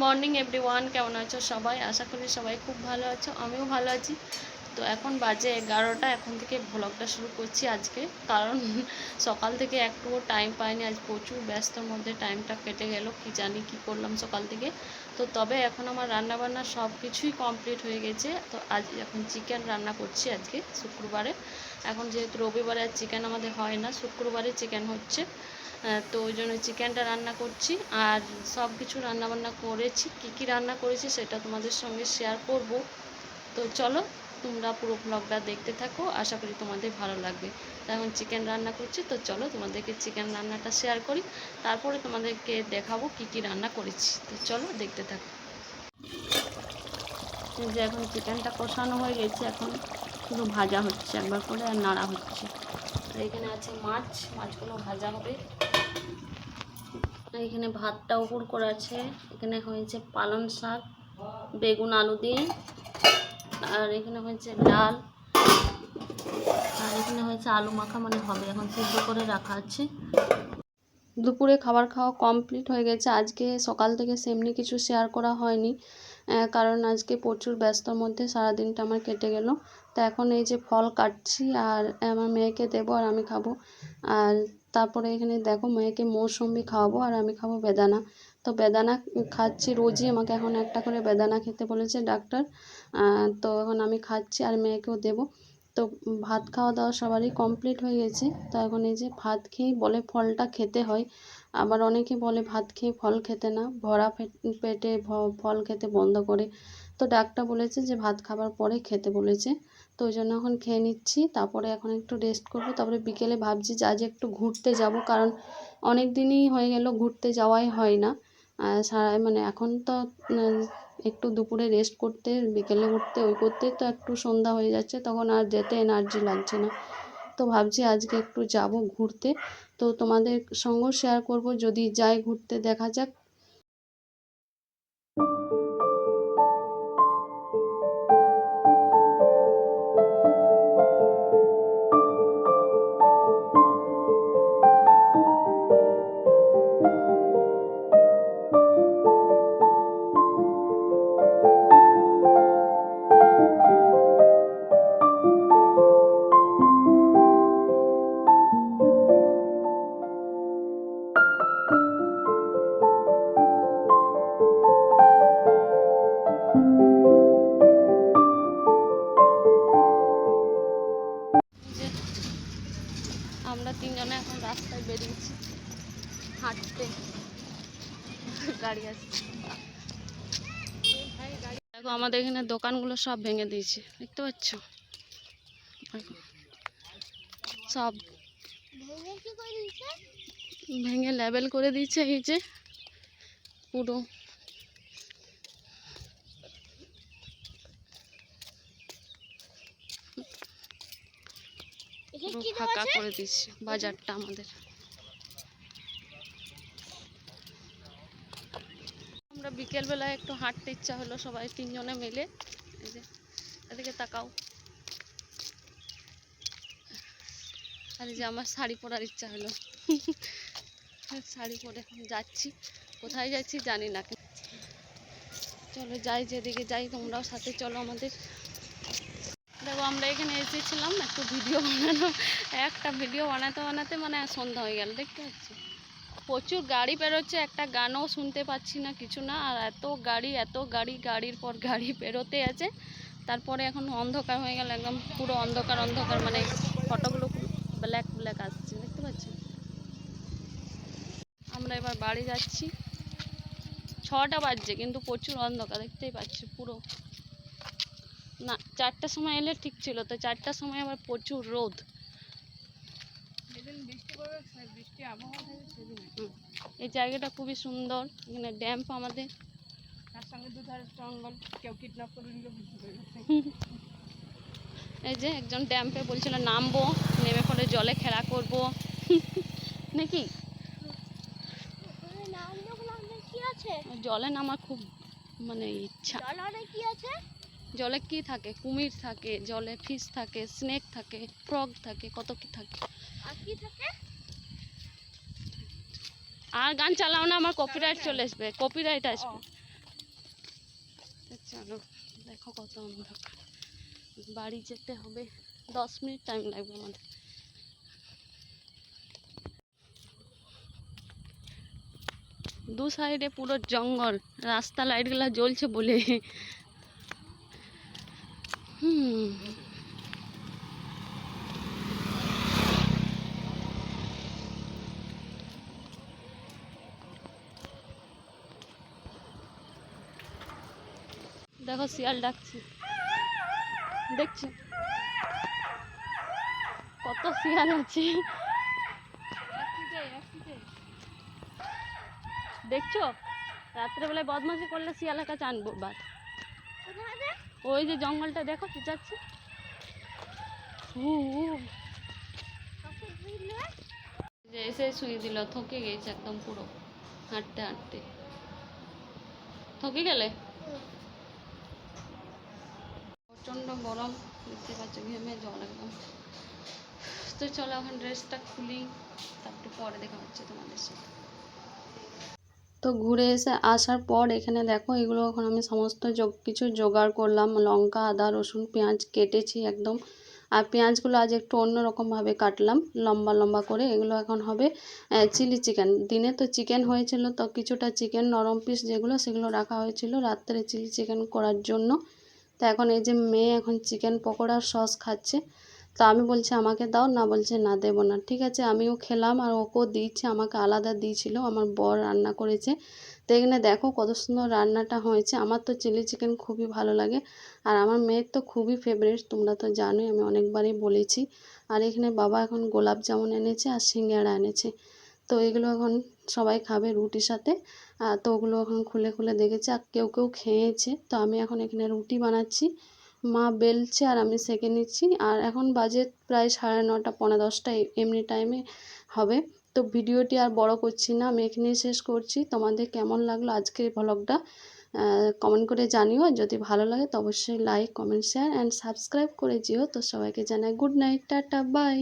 Morning everyone, কেমন আছো সবাই? আশা করি সবাই খুব ভালো আছো, আমিও ভালো আছি। তো এখন বাজে এগারোটা, এখন থেকে ভ্লগটা শুরু করছি আজকে। কারণ সকাল থেকে একটুও টাইম পাইনি, আজ প্রচুর ব্যস্তর মধ্যে টাইমটা কেটে গেল, কি জানি কি করলাম সকাল থেকে। তো তবে এখন আমার রান্না বান্না সব কিছুই কমপ্লিট হয়ে গেছে। তো আজ এখন চিকেন রান্না করছি আজকে, শুক্রবারে। এখন যেহেতু রবিবারে আর চিকেন আমাদের হয় না, শুক্রবারে চিকেন হচ্ছে। তো ওই জন্য চিকেনটা রান্না করছি আর সব কিছু রান্নাবান্না করেছি। কি কি রান্না করেছি সেটা তোমাদের সঙ্গে শেয়ার করব। তো চলো, তোমরা পুরো ব্লগটা দেখতে থাকো। আশা করি তোমাদের ভালো লাগবে। এখন চিকেন রান্না করছি, তো চলো তোমাদেরকে চিকেন রান্নাটা শেয়ার করি। তারপরে তোমাদেরকে দেখাবো কি কি রান্না করেছি। তো চলো দেখতে থাকো। যে এখন চিকেনটা কষানো হয়ে গেছে, এখন শুধু ভাজা হচ্ছে একবার করে আর নাড়া হচ্ছে। আর এখানে আছে মাছ, মাছগুলো ভাজা হবে। এখানে ভাতটা উপর করে আছে। এখানে হয়েছে পালং শাক, বেগুন, আলু দিয়ে। আর এখানে হয়েছে ডাল। আর এখানে হয়েছে আলু মাখা মানে হবে, এখন সিদ্ধ করে রাখা আছে। দুপুরে খাবার খাওয়া কমপ্লিট হয়ে গেছে। আজকে সকাল থেকে সেমনি কিছু শেয়ার করা হয়নি। কারণ আজকে প্রচুর ব্যস্তর মধ্যে সারাদিনটা আমার কেটে গেল। তো এখন এই যে ফল কাটছি আর আমার মেয়েকে দেবো আর আমি খাব। আর তারপরে এখানে দেখো মেয়েকে মৌসুম্বি খাওয়াবো আর আমি খাব বেদানা। তো বেদানা খাচ্ছি রোজই, আমাকে এখন একটা করে বেদানা খেতে বলেছে ডাক্তার। তো এখন আমি খাচ্ছি আর মেয়েকেও দেবো। তো ভাত খাওয়া দাওয়া সবারই কমপ্লিট হয়ে গেছে। তো এখন এই যে ভাত খেয়েই বলে ফলটা খেতে হয়। আবার অনেকে বলে ভাত খেয়ে ফল খেতে না, ভরা পেটে ফল খেতে বন্ধ করে। তো ডাক্তার বলেছে যে ভাত খাবার পরে খেতে বলেছে। তো ওই জন্য এখন খেয়ে নিচ্ছি। তারপরে এখন একটু রেস্ট করব। তারপরে বিকেলে ভাবছি যে আজ একটু ঘুরতে যাব। কারণ অনেক দিনই হয়ে গেল, ঘুরতে যাওয়াই হয় না। সারা মানে এখন তো একটু দুপুরে রেস্ট করতে, বিকেলে উঠতে, ওই করতে তো একটু সন্ধ্যা হয়ে যাচ্ছে, তখন আর যেতে এনার্জি লাগছে না। তো ভাবছি আজকে একটু যাব ঘুরতে। তো তোমাদের সঙ্গেও শেয়ার করব, যদি যাই ঘুরতে দেখা যাক রাস্তায় বেরিয়েছি। হাঁটতে। গাড়ি আসছে দেখো আমাদের এখানে দোকানগুলো সব ভেঙে দিয়েছে। দেখতে পাচ্ছ? সব ভেঙে লেবেল করে দিয়েছে এই যে পুরো। পুরো ফাঁকা করে দিচ্ছে বাজারটা আমাদের। আমরা বিকেলবেলায় একটু হাঁটতে ইচ্ছা হলো সবাই তিনজনে মিলে। এই যে এদিকে তাকাও। আর এই যে আমার শাড়ি পরার ইচ্ছা হলো। শাড়ি পরে এখন যাচ্ছি। কোথায় যাচ্ছি জানি না। চলো যাই যেদিকে যাই তোমরাও সাথে চলো আমাদের। আমরা এখানে এসেছিলাম একটু ভিডিও বানানো, একটা ভিডিও বানাতে বানাতে মানে সন্ধ্যা হয়ে গেল, দেখতে পাচ্ছি? প্রচুর গাড়ি বেরোচ্ছে, একটা গানও শুনতে পাচ্ছি না কিছু না, আর এত গাড়ি এত গাড়ি, গাড়ির পর গাড়ি বেরোতে আছে। তারপরে এখন অন্ধকার হয়ে গেল, একদম পুরো অন্ধকার অন্ধকার মানে ফটোগুলো ব্ল্যাক ব্ল্যাক আসছে, দেখতে পাচ্ছেন আমরা এবার বাড়ি যাচ্ছি। ছটা বাজছে, কিন্তু প্রচুর অন্ধকার, দেখতেই পাচ্ছি, পুরো না চারটার সময় এলে ঠিক ছিল। তো চারটার সময় আবার প্রচুর রোদ। এই জায়গাটা খুবই সুন্দর। এখানে ড্যাম্প আমাদের তার সঙ্গে দুধারে জঙ্গল কেউ কিডন্যাপ করে নিল বুঝতে পারবে এই যে একজন ড্যাম্পে বলছিল নামবো নেমে পরে জলে খেলা করব। নাকি? আছে? জলে নামার খুব মানে ইচ্ছা। কি আছে? জলে কি থাকে? কুমির থাকে জলে ফিশ থাকে স্নেক থাকে ফ্রগ থাকে কত কি থাকে? আর কি থাকে? আর গান চালাও না আমার কপিরাইট চলে আসবে কপিরাইট আসবে। চলো দেখো কত অন্ধকার বাড়ি যেতে হবে দশ মিনিট টাইম লাগবে আমাদের। দু সাইডে পুরো জঙ্গল রাস্তা লাইটগুলো জ্বলছে বলে। হুম দেখো শিয়াল ডাকছি দেখছি কত শিয়াল আছে দেখছ রাত্রেবেলায় বদমাশি করলে শিয়ালের কাছে আনব বাদ ওই যে জঙ্গলটা দেখো যাচ্ছে? এসে শুয়ে দিল, থকে গেছে একদম পুরো, হাঁটতে হাঁটতে। থকে গেলে? গরম, দেখতে পাচ্ছ ঘেমে জল একদম। তো চলো এখন ড্রেসটা খুলি, তারপরে পরে দেখা হচ্ছে তোমাদের সাথে। তো ঘুরে এসে আসার পর এখানে দেখো এগুলো এখন আমি সমস্ত যোগ কিছু জোগাড় করলাম। লঙ্কা, আদা, রসুন, পেঁয়াজ কেটেছি একদম। আর পেঁয়াজগুলো আজ একটু অন্যরকমভাবে কাটলাম। লম্বা লম্বা করে এগুলো এখন হবে চিলি চিকেন। দিনে তো চিকেন হয়েছিল, তো কিছুটা চিকেন নরম পিস যেগুলো সেগুলো রাখা হয়েছিল রাত্রে চিলি চিকেন করার জন্য। তো এখন এই যে মেয়ে এখন চিকেন পকোড়ার সস খাচ্ছে তো আমি বলছি, আমাকে দাও। না বলছে, না, দেবো না। ঠিক আছে, আমিও খেলাম আর ওকেও দিয়েছে, আমাকে আলাদা দিয়েছিল, আমার বর রান্না করেছে। তো এখানে দেখো কত সুন্দর রান্নাটা হয়েছে, আমার তো চিলি চিকেন খুবই ভালো লাগে আর আমার মেয়ের তো খুবই ফেভারিট তোমরা তো জানোই আমি অনেকবারই বলেছি। আর এখানে বাবা এখন গোলাপ জামুন এনেছে আর সিঙ্গাড়া এনেছে। তো এগুলো এখন সবাই খাবে রুটির সাথে তো ওগুলো এখন খুলে খুলে দেখেছে আর কেউ কেউ খেয়েছে। তো আমি এখন এখানে রুটি বানাচ্ছি। মা বেলছে আর আমি সেঁকে নিচ্ছি। আর এখন বাজে প্রায় সাড়ে নটা, পৌনে দশটা এমনি টাইমে হবে। তো ভিডিওটি আর বড় করছি না, আমি এখানেই শেষ করছি। তোমাদের কেমন লাগল আজকের ভ্লগটা কমেন্ট করে জানিও। যদি ভালো লাগে তো অবশ্যই like comment share and subscribe করে যেও তো সবাইকে জানাই গুড নাইট টাটা বাই